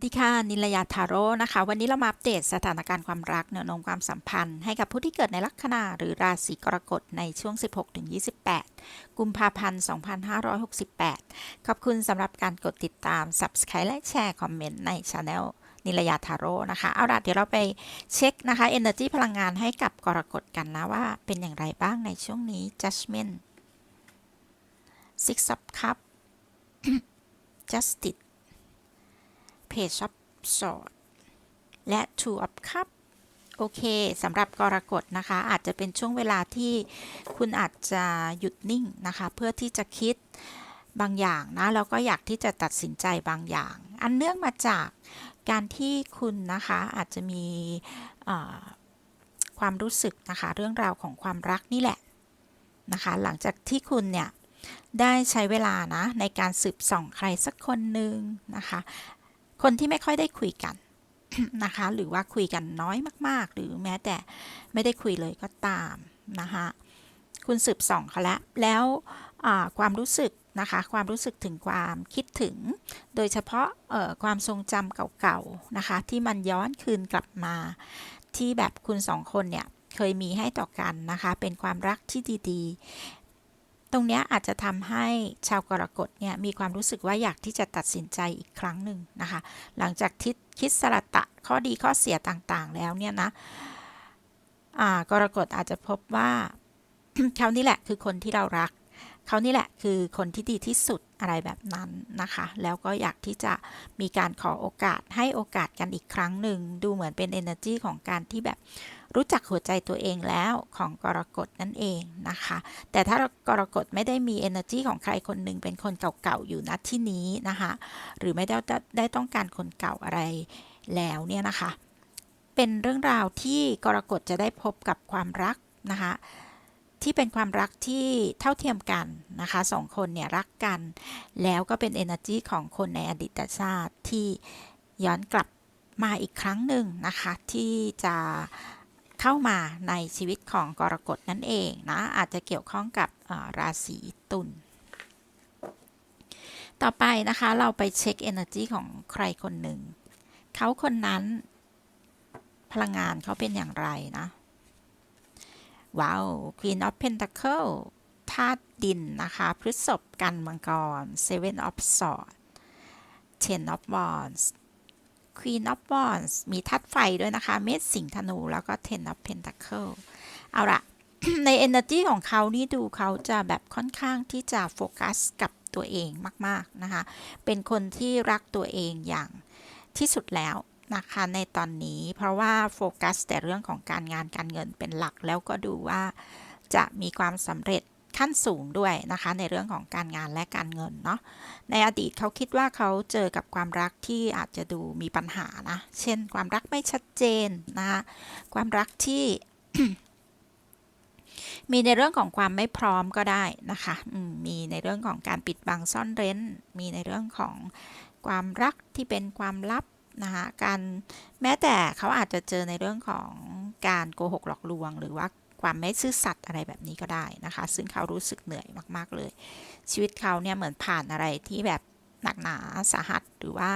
สวัสดีค่ะนิลยาทาโร่นะคะ วันนี้เรามาอัปเดตสถานการณ์ความรักแนวโน้มความสัมพันธ์ ให้กับผู้ที่เกิดในลัคนาหรือราศีกรกฎในช่วง 16-28 กุมภาพันธ์ 2568 ขอบคุณสำหรับการกดติดตาม Subscribe และแชร์คอมเมนต์ใน Channel นิลยาทาโร่นะคะ เอาล่ะเดี๋ยวเราไปเช็คนะคะ Energy พลังงานให้กับกรกฎกันนะว่าเป็นอย่างไรบ้างในช่วงนี้ Judgment Six of Cups Justice Page of Swords และ Two of Cups โอเคสำหรับกรกฎนะคะ อาจจะเป็นช่วงเวลาที่คุณอาจจะหยุดนิ่งนะคะ เพื่อที่จะคิดบางอย่างนะแล้วก็อยากที่จะตัดสินใจบางอย่าง อันเนื่องมาจากการที่คุณนะคะอาจจะมีความรู้สึกนะคะ เรื่องราวของความรักนี่แหละนะคะ หลังจากที่คุณเนี่ยได้ใช้เวลานะในการสืบส่องใครสักคนหนึ่งนะคะ คนที่ไม่ค่อยได้คุยกันนะคะ หรือว่าคุยกันน้อยมาก ๆ หรือแม้แต่ไม่ได้คุยเลยก็ตามนะคะคุณสืบส่องเขาแล้วแล้วความรู้สึกนะคะความรู้สึกถึงความคิดถึง โดยเฉพาะความทรงจำเก่าๆนะคะ ที่มันย้อนคืนกลับมา ที่แบบคุณสองคนเนี่ยเคยมีให้ต่อกันนะคะ เป็นความรักที่ดีๆ ตรงนี้อาจจะทำให้ชาวกรกฎเนี่ยมีความรู้สึกว่าอยากที่จะตัดสินใจอีกครั้งหนึ่งนะคะ หลังจากทิคิดสลัตะข้อดีข้อเสียต่างๆ แล้วเนี่ยนะกรกฎอาจจะพบว่าเขานี่แหละคือคนที่เรารัก เขานี่แหละคือคนที่ดีที่สุดอะไรแบบนั้นนะคะ แล้วก็อยากที่จะมีการขอโอกาสให้โอกาสกันอีกครั้งหนึ่ง ดูเหมือนเป็น energy ของการที่แบบ รู้จักหัวใจตัวเองแล้วของกรกฎนั่นเองนะคะ แต่ถ้ากรกฎไม่ได้มี energy ของใครคนหนึ่งเป็นคนเก่าๆอยู่ณที่นี้นะคะ หรือไม่ได้ได้ต้องการคนเก่าอะไรแล้วเนี่ยนะคะ เป็นเรื่องราวที่กรกฎจะได้พบกับความรักนะคะที่เป็นความรักที่เท่าเทียมกันนะคะสองคนเนี่ยรักกัน แล้วก็เป็น energy ของคนในอดีตชาติที่ย้อนกลับมาอีกครั้งหนึ่งนะคะ ที่จะ เข้ามาในชีวิตของกรกฎนั่นเองนะ อาจจะเกี่ยวข้องกับราศีตุลต่อไปนะคะเราไปเช็ค energy ของใครคนหนึ่ง เขาคนนั้นพลังงานเขาเป็นอย่างไรนะ ว้าว Queen of Pentacle ธาตุดินนะคะ พฤษภกันมังกร Seven of Swords Ten of Wands Queen of Wands มีธาตุไฟด้วยนะคะ เมษสิงธนู แล้วก็ Ten of Pentacle เอาละใน energy ของเขานี่ดูเขาจะแบบค่อนข้างที่จะโฟกัสกับตัวเองมาก ๆ นะคะ เป็นคนที่รักตัวเองอย่างที่สุดแล้วนะคะในตอนนี้เพราะว่าโฟกัสแต่เรื่องของการงานการเงินเป็นหลักแล้วก็ดูว่าจะมีความสำเร็จ ขั้นสูงด้วยนะคะ ในเรื่องของการงานและการเงินเนาะในอดีตเขาคิดว่าเขาเจอกับความรักที่อาจจะดูมีปัญหานะ เช่น ความรักไม่ชัดเจนนะคะความรักที่มีในเรื่องของความไม่พร้อมก็ได้นะคะ มีในเรื่องของการปิดบังซ่อนเร้น มีในเรื่องของความรักที่เป็นความลับนะคะการแม้แต่เขาอาจจะเจอในเรื่องของการโกหกหลอกลวง หรือว่า ความไม่ซื่อสัตย์อะไรแบบนี้ก็ได้นะคะ ซึ่งเขารู้สึกเหนื่อยมาก ๆ เลย ชีวิตเขาเนี่ยเหมือนผ่านอะไรที่แบบหนักหนาสาหัสหรือว่า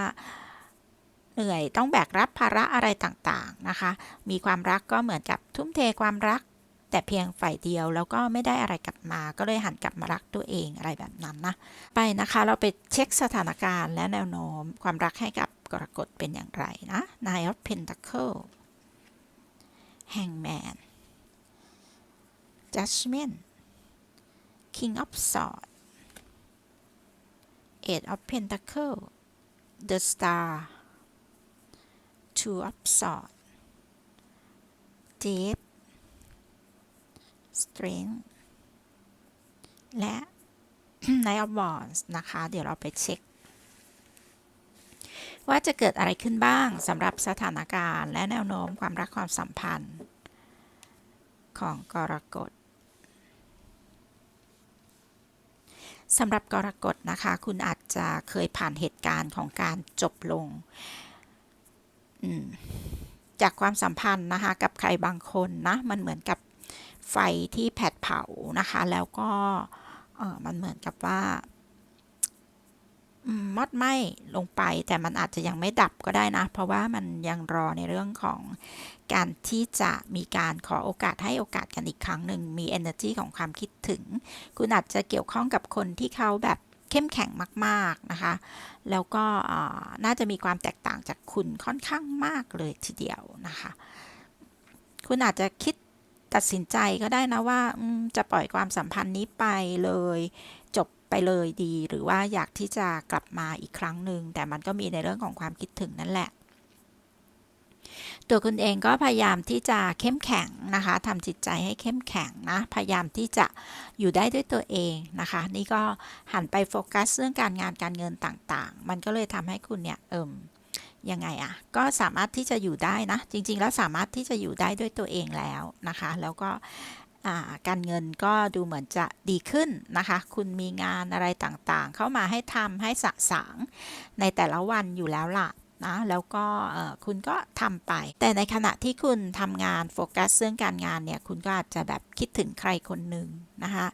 เหนื่อยต้องแบกรับภาระอะไรต่างๆนะคะ มีความรักก็เหมือนกับทุ่มเทความรัก แต่เพียงฝ่ายเดียวแล้วก็ไม่ได้อะไรกลับมา ก็เลยหันกลับมารักตัวเองอะไรแบบนั้นนะ ไปนะคะเราไปเช็คสถานการณ์และแนวโน้มความรักให้กับกรกฎเป็นอย่างไรนะ Nine of Pentacle Hangman Judgment King of Swords Eight of Pentacle The Star Two of Swords Death strength และ Knight of Wands นะคะ เดี๋ยวเราไปเช็ค ว่าจะเกิดอะไรขึ้นบ้างสำหรับสถานการณ์ และแนวโน้มความรักความสัมพันธ์ ของกรกฎ สำหรับกรกฎนะคะ คุณอาจจะเคยผ่านเหตุการณ์ของการจบลง จากความสัมพันธ์นะคะ กับใครบางคนนะ มันเหมือนกับไฟที่แผดเผานะคะ แล้วก็มันเหมือนกับว่า มอดไหม้ลงไป แต่มันอาจจะยังไม่ดับก็ได้นะ เพราะว่ามันยังรอในเรื่องของการที่จะมีการขอโอกาสให้โอกาสกันอีกครั้งหนึ่งมี energy ของความคิดถึง คุณอาจจะเกี่ยวข้องกับคนที่เขาแบบเข้มแข็งมาก ๆ นะคะ แล้วก็น่าจะมีความแตกต่างจากคุณค่อนข้างมากเลยทีเดียวนะคะ คุณอาจจะคิดตัดสินใจก็ได้นะว่าจะปล่อยความสัมพันธ์นี้ไปเลย ไปเลยดี หรือว่าอยากที่จะกลับมาอีกครั้งหนึ่งแต่มันก็มีในเรื่องของความคิดถึงนั่นแหละตัวคุณเองก็พยายามที่จะเข้มแข็งนะคะทำจิตใจให้เข้มแข็งนะ พยายามที่จะอยู่ได้ด้วยตัวเองนะคะ นี่ก็หันไปโฟกัสเรื่องการงานการเงินต่างๆ มันก็เลยทำให้คุณเนี่ยเอิมยังไงอะก็สามารถที่จะอยู่ได้นะ จริง ๆ แล้วสามารถที่จะอยู่ได้ด้วยตัวเองแล้วนะคะ แล้วก็ การเงินก็ดูเหมือนจะดีขึ้นนะคะ คุณมีงานอะไรต่างๆ เข้ามาให้ทำให้สะสางในแต่ละวันอยู่แล้วล่ะนะแล้วก็คุณก็ทำไป แต่ในขณะที่คุณทำงานโฟกัสเรื่องการงานเนี่ย คุณก็อาจจะแบบคิดถึงใครคนหนึ่งนะคะ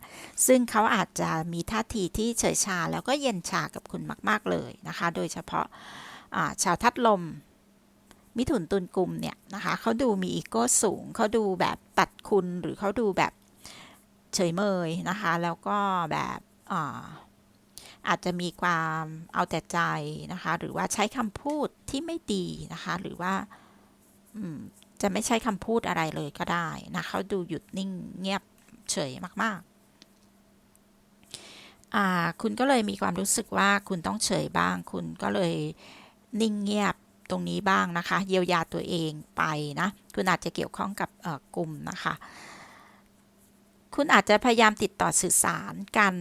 ซึ่งเขาอาจจะมีท่าทีที่เฉยชาแล้วก็เย็นชากับคุณมาก ๆเลยนะคะ โดยเฉพาะชาวทัดลม มิถุนตุลกลุ่มเนี่ยนะคะเขาดูมีอีโก้สูง เขาดูแบบตัดคุณหรือเขาดูแบบเฉยเมยนะคะ แล้วก็แบบอาอาจจะมีความเอาแต่ใจนะคะ หรือว่าใช้คำพูดที่ไม่ดีนะคะ หรือว่าจะไม่ใช้คำพูดอะไรเลยก็ได้นะเขาดูหยุดนิ่งเงียบเฉยมากๆ คุณก็เลยมีความรู้สึกว่าคุณต้องเฉยบ้าง คุณก็เลยนิ่งเงียบ ตรงนี้บ้างนะคะ เยียวยาตัวเองไปนะ คุณอาจจะเกี่ยวข้องกับกลุ่มนะคะ คุณอาจจะพยายามติดต่อสื่อสารกัน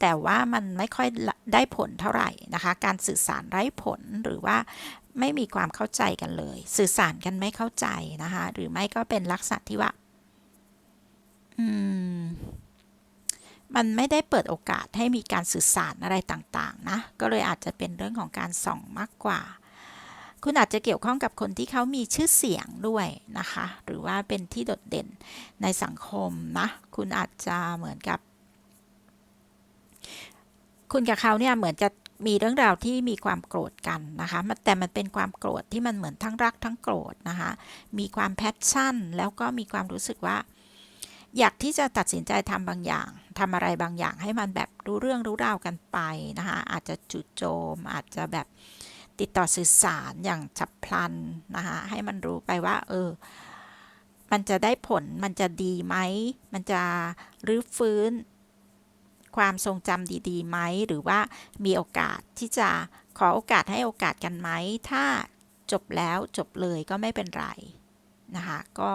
แต่ว่ามันไม่ค่อยได้ผลเท่าไหร่นะคะ การสื่อสารไร้ผลหรือว่าไม่มีความเข้าใจกันเลย สื่อสารกันไม่เข้าใจนะคะ หรือไม่ก็เป็นลักษณะที่ว่า อืม มันไม่ได้เปิดโอกาสให้มีการสื่อสารอะไรต่าง ๆ นะ ก็เลยอาจจะเป็นเรื่องของการส่องมากกว่า คุณอาจจะเกี่ยวข้องกับคนที่เขามีชื่อเสียงด้วยนะคะ หรือว่าเป็นที่โดดเด่นในสังคมนะ คุณอาจจะเหมือนกับ คุณกับเขาเนี่ยเหมือนจะมีเรื่องราวที่มีความโกรธกันนะคะ แต่มันเป็นความโกรธที่มันเหมือนทั้งรักทั้งโกรธนะคะ มีความแพชชั่น แล้วก็มีความรู้สึกว่า อยากที่จะตัดสินใจทำบางอย่างทำอะไรบางอย่างให้มันแบบรู้เรื่องรู้ราวกันไปนะคะ อาจจะจุดโจม อาจจะแบบ ติดต่อสื่อสารอย่างฉับพลันนะคะ ให้มันรู้ไปว่า เออ มันจะได้ผลมันจะดีไหม มันจะรื้อฟื้น ความทรงจำดีๆไหม หรือว่ามีโอกาสที่จะขอโอกาสให้โอกาสกันไหม ถ้าจบแล้วจบเลยก็ไม่เป็นไรนะคะ ก็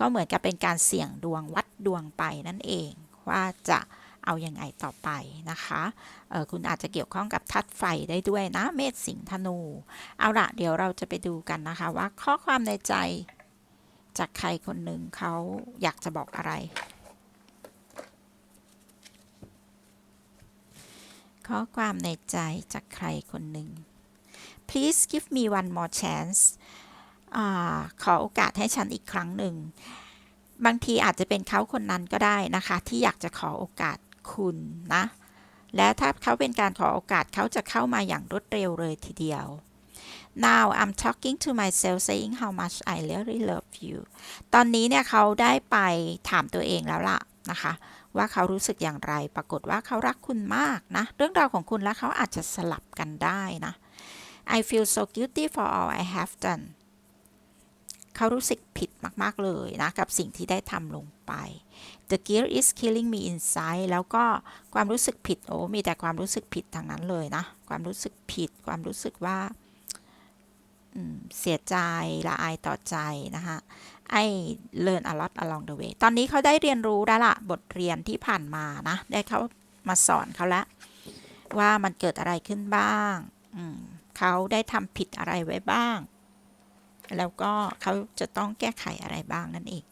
ก็เหมือนกับเป็นการเสี่ยงดวงวัดดวงไปนั่นเองว่าจะ เอาอยัางไงต่อไปนะคะคุณอาจจะเกี่ยวข้องกับทัดไฟได้ด้วยนะเมษสิงธนู เอาละเดี๋ยวเราจะไปดูกันนะคะว่าข้อความในใจจากใครคนหนึ่งเขาอยากจะบอกอะไร ข้อความในใจจากใครคนหนึ่ง please give me one more chance อขอโอกาสให้ฉันอีกครั้งหนึ่ง บางทีอาจจะเป็นเขาคนนั้นก็ได้นะคะ ที่อยากจะขอโอกาส คุณนะ และถ้าเขาเป็นการขอโอกาสเขาจะเข้ามาอย่างรวดเร็วเลยทีเดียว now I'm talking to myself saying how much I really love you ตอนนี้เนี่ยเขาได้ไปถามตัวเองแล้วล่ะนะคะ ว่าเขารู้สึกอย่างไร ปรากฏว่าเขารักคุณมากนะ เรื่องราวของคุณและเขาอาจจะสลับกันได้นะ I feel so guilty for all I have done เขารู้สึกผิดมาก ๆ เลยนะ กับสิ่งที่ได้ทำลงไป The guilt is killing me inside แล้วก็ความรู้สึกผิด โอ้มีแต่ความรู้สึกผิดทางนั้นเลยนะ ความรู้สึกผิด ความรู้สึกว่าเสียใจละอายต่อใจนะคะไอ้ learn a lot along the way ตอนนี้เขาได้เรียนรู้แล้วล่ะ บทเรียนที่ผ่านมานะ ได้เขามาสอนเขาแล้วว่ามันเกิดอะไรขึ้นบ้างเขาได้ทำผิดอะไรไว้บ้าง แล้วก็เขาจะต้องแก้ไขอะไรบ้างนั่นเอง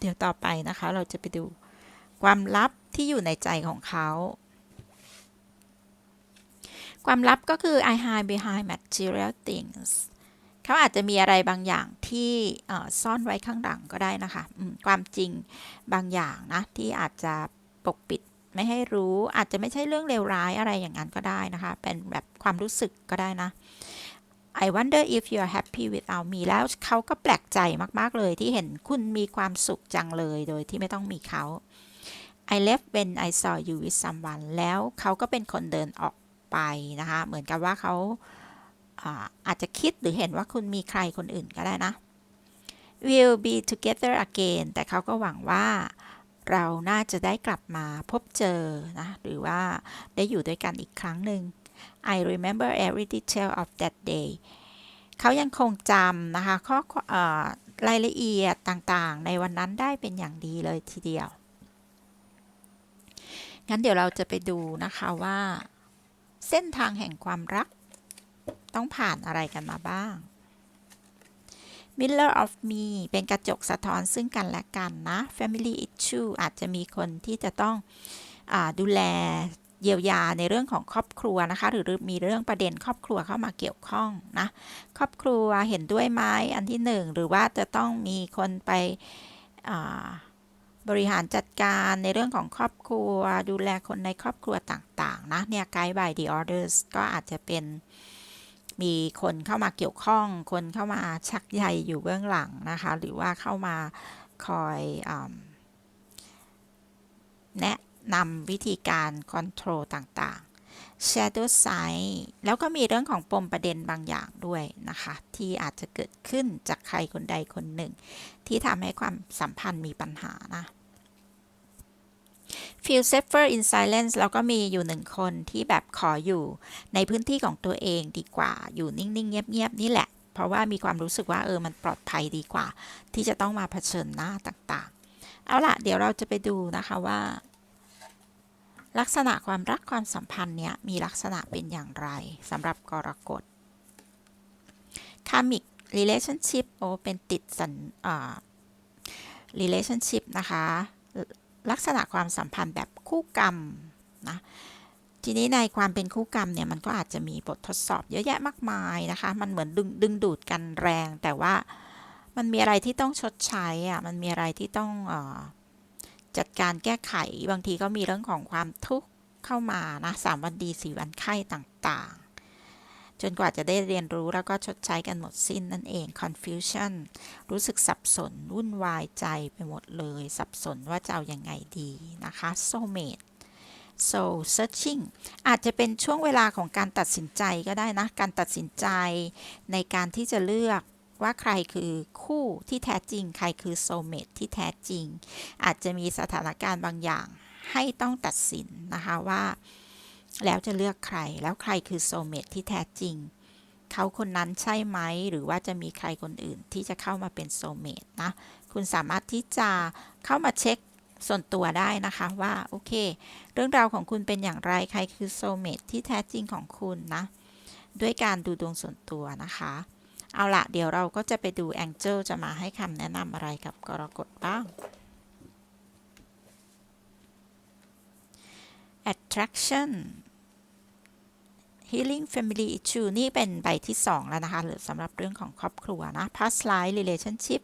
เดี๋ยวต่อไปนะคะ เราจะไปดูความลับที่อยู่ในใจของเขา ความลับก็คือ I hide behind material things เขาอาจจะมีอะไรบางอย่างที่ซ่อนไว้ข้างหลังก็ได้นะคะความจริงบางอย่างนะที่อาจจะปกปิดไม่ให้รู้อาจจะไม่ใช่เรื่องเลวร้ายอะไรอย่างนั้นก็ได้นะคะ เป็นแบบความรู้สึกก็ได้นะ I wonder if you're happy without me แล้วเขาก็แปลกใจมากๆเลยที่เห็นคุณมีความสุขจังเลยโดยที่ไม่ต้องมีเขา I left when I saw you with someone แล้วเขาก็เป็นคนเดินออกไปนะคะ เหมือนกับว่าเขาอาอาจจะคิดหรือเห็นว่าคุณมีใครคนอื่นก็ได้นะ We'll be together again แต่เขาก็หวังว่าเราน่าจะได้กลับมาพบเจอนะ หรือว่าได้อยู่ด้วยกันอีกครั้งหนึ่ง I remember every detail of that day เขายังคงจำนะคะข้ออรายละเอียดต่างๆ ในวันนั้นได้เป็นอย่างดีเลยทีเดียว งั้นเดี๋ยวเราจะไปดูนะคะว่า เส้นทางแห่งความรัก ต้องผ่านอะไรกันมาบ้าง Mirror of me เป็นกระจกสะท้อนซึ่งกันและกันนะ Family issue อาจจะมีคนที่จะต้องอดูแล เยียวยาในเรื่องของครอบครัวนะคะ หรือมีเรื่องประเด็นครอบครัวเข้ามาเกี่ยวข้องนะ ครอบครัวเห็นด้วยไหมอันที่หนึ่งหรือว่าจะต้องมีคนไปบริหารจัดการในเรื่องของครอบครัว ดูแลคนในครอบครัวต่างๆนะเนี่ย Guide by the Orders ก็อาจจะเป็นมีคนเข้ามาเกี่ยวข้อง คนเข้ามาชักใยอยู่เบื้องหลังนะคะ หรือว่าเข้ามาคอยอแนะ นำวิธีการคอนโทรลต่างๆ Shadow Side แล้วก็มีเรื่องของปมประเด็นบางอย่างด้วยนะคะ ที่อาจจะเกิดขึ้นจากใครคนใดคนหนึ่ง ที่ทำให้ความสัมพันธ์มีปัญหานะ Feel safer in silence แล้วก็มีอยู่หนึ่งคนที่แบบขออยู่ในพื้นที่ของตัวเองดีกว่า อยู่นิ่งๆ เงียบๆ นี่แหละ เพราะว่ามีความรู้สึกว่าเออ มันปลอดภัยดีกว่า ที่จะต้องมาเผชิญหน้าต่างๆ เอาล่ะเดี๋ยวเราจะไปดูนะคะว่า ลักษณะความรักความสัมพันธ์เนี้ยมีลักษณะเป็นอย่างไรสำหรับกรกฎ karmic relationship โอเป็นติดสันอ่า relationship นะคะ ลักษณะความสัมพันธ์แบบคู่กรรมนะทีนี้ในความเป็นคู่กรรมเนี่ยมันก็อาจจะมีบททดสอบเยอะแยะมากมายนะคะ มันเหมือนดึงดึงดูดกันแรง แต่ว่ามันมีอะไรที่ต้องชดใช้อะมันมีอะไรที่ต้องอ จัดการแก้ไขบางทีก็มีเรื่องของความทุกข์เข้ามานะสามวันดีสี่วันไข้ต่างๆ จนกว่าจะได้เรียนรู้แล้วก็ชดใช้กันหมดสิ้นนั่นเอง confusion รู้สึกสับสน วุ่นวายใจไปหมดเลย สับสนว่าจะเอาอยัางไงดีนะคะ soulmate so searching อาจจะเป็นช่วงเวลาของการตัดสินใจก็ได้นะ การตัดสินใจในการที่จะเลือก ว่าใครคือคู่ที่แท้จริง ใครคือ soulmate ที่แท้จริง อาจจะมีสถานการณ์บางอย่างให้ต้องตัดสินนะคะว่าแล้วจะเลือกใคร แล้วใครคือโซเมตที่แท้จริง เขาคนนั้นใช่ไหม หรือว่าจะมีใครคนอื่นที่จะเข้ามาเป็นโซเมตนะ คุณสามารถที่จะเข้ามาเช็คส่วนตัวได้นะคะว่า โอเค เรื่องราวของคุณเป็นอย่างไร ใครคือโซเมตที่แท้จริงของคุณนะ ด้วยการดูดวงส่วนตัวนะคะ เอาละเดี๋ยวเราก็จะไปดูแองเจิลจะมาให้คำแนะนำอะไรกับกรกฎบ้าง attraction healing family issue นี่เป็นใบที่ 2 แล้วนะคะ หรือสำหรับเรื่องของครอบครัวนะ past life relationship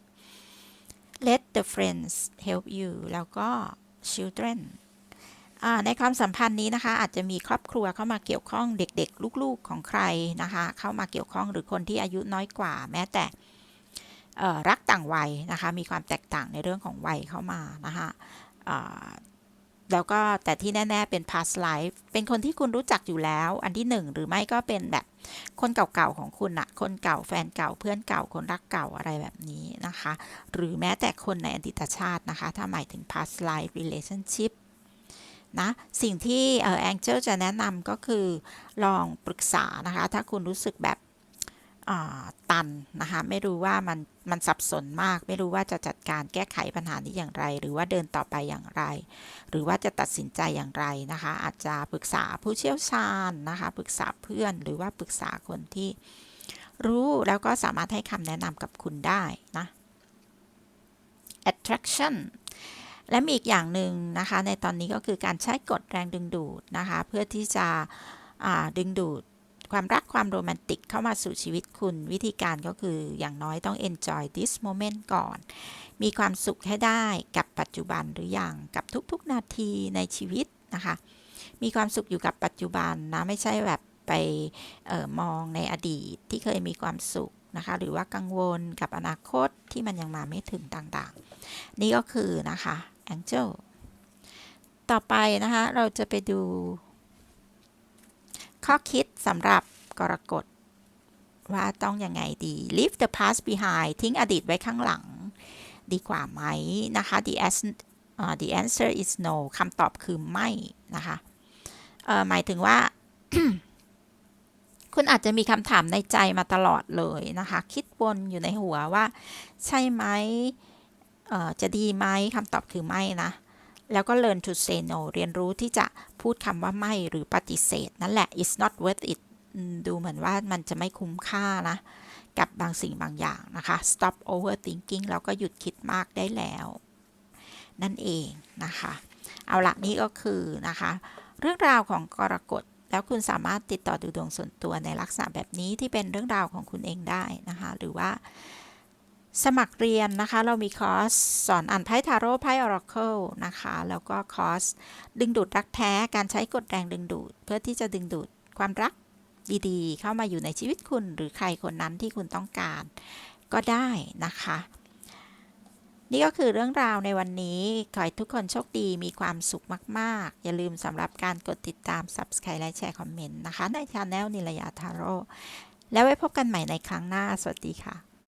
let the friends help you แล้วก็ children ในความสัมพันธ์นี้นะคะ อาจจะมีครอบครัวเข้ามาเกี่ยวข้องเด็กๆ ลูกๆของใครนะคะ เข้ามาเกี่ยวข้องหรือคนที่อายุน้อยกว่า แม้แต่รักต่างวัยนะคะ มีความแตกต่างในเรื่องของวัยเข้ามานะคะแล้วก็แต่ที่แน่ ๆ เป็น past life เป็นคนที่คุณรู้จักอยู่แล้ว อันที่หนึ่งหรือไม่ก็เป็นแบบคนเก่าๆของคุณอะคนเก่าแฟนเก่าเพื่อนเก่าคนรักเก่าอะไรแบบนี้นะคะ หรือแม้แต่คนในอดีตชาตินะคะ ถ้าหมายถึง past life relationship นะ สิ่งที่เออแองเจิลจะแนะนำก็คือลองปรึกษานะคะ ถ้าคุณรู้สึกแบบตันนะคะ ไม่รู้ว่ามันมันสับสนมาก ไม่รู้ว่าจะจัดการแก้ไขปัญหานี้อย่างไร หรือว่าเดินต่อไปอย่างไร หรือว่าจะตัดสินใจอย่างไรนะคะ อาจจะปรึกษาผู้เชี่ยวชาญนะคะ ปรึกษาเพื่อนหรือว่าปรึกษาคนที่รู้แล้วก็สามารถให้คำแนะนำกับคุณได้นะ attraction และมีอีกอย่างหนึ่งนะคะ ในตอนนี้ก็คือการใช้กฎแรงดึงดูดนะคะ เพื่อที่จะดึงดูดความรักความโรแมนติกเข้ามาสู่ชีวิตคุณ วิธีการก็คืออย่างน้อยต้อง enjoy this moment ก่อน มีความสุขให้ได้กับปัจจุบันหรืออย่างกับทุกๆนาทีในชีวิตนะคะ มีความสุขอยู่กับปัจจุบันนะไม่ใช่แบบไปออมองในอดีตที่เคยมีความสุขนะคะ หรือว่ากังวลกับอนาคตที่มันยังมาไม่ถึงต่างๆ นี่ก็คือนะคะ Angel ต่อไปนะคะ เราจะไปดู ข้อคิดสำหรับกรกฎว่าต้องยังไงดี leave the past behind ทิ้งอดีตไว้ข้างหลัง ดีกว่าไหมนะคะ the answer uh, the answer is no คำตอบคือไม่นะคะหมายถึงว่า คุณอาจจะมีคำถามในใจมาตลอดเลยนะคะ คิดวนอยู่ในหัวว่า ใช่ไหม จะดีไหมคำตอบคือไม่นะ แล้วก็ learn to say no เรียนรู้ที่จะพูดคำว่าไม่หรือปฏิเสธ นั่นแหละ it's not worth it ดูเหมือนว่ามันจะไม่คุ้มค่านะ กับบางสิ่งบางอย่างนะคะ stop overthinking แล้วก็หยุดคิดมากได้แล้ว นั่นเองนะคะ เอาละนี่ก็คือนะคะ เรื่องราวของกรกฎแล้วคุณสามารถติดต่อดูดวงส่วนตัวในลักษณะแบบนี้ที่เป็นเรื่องราวของคุณเองได้นะคะ หรือว่า สมัครเรียนนะคะ เรามีคอร์สสอนอ่านไพ่ทาโร่ไพ่ออราเคิลนะคะ แล้วก็คอร์สดึงดูดรักแท้การใช้กฎแรงดึงดูด เพื่อที่จะดึงดูดความรักดีๆ เข้ามาอยู่ในชีวิตคุณ หรือใครคนนั้นที่คุณต้องการ ก็ได้นะคะ นี่ก็คือเรื่องราวในวันนี้ ขอให้ทุกคนโชคดีมีความสุขมากๆ อย่าลืมสำหรับการกดติดตาม Subscribe และแชร์คอมเมนต์นะคะ ในช anel นิลยาทาโร่แล้วไว้พบกันใหม่ในครั้งหน้า สวัสดีค่ะ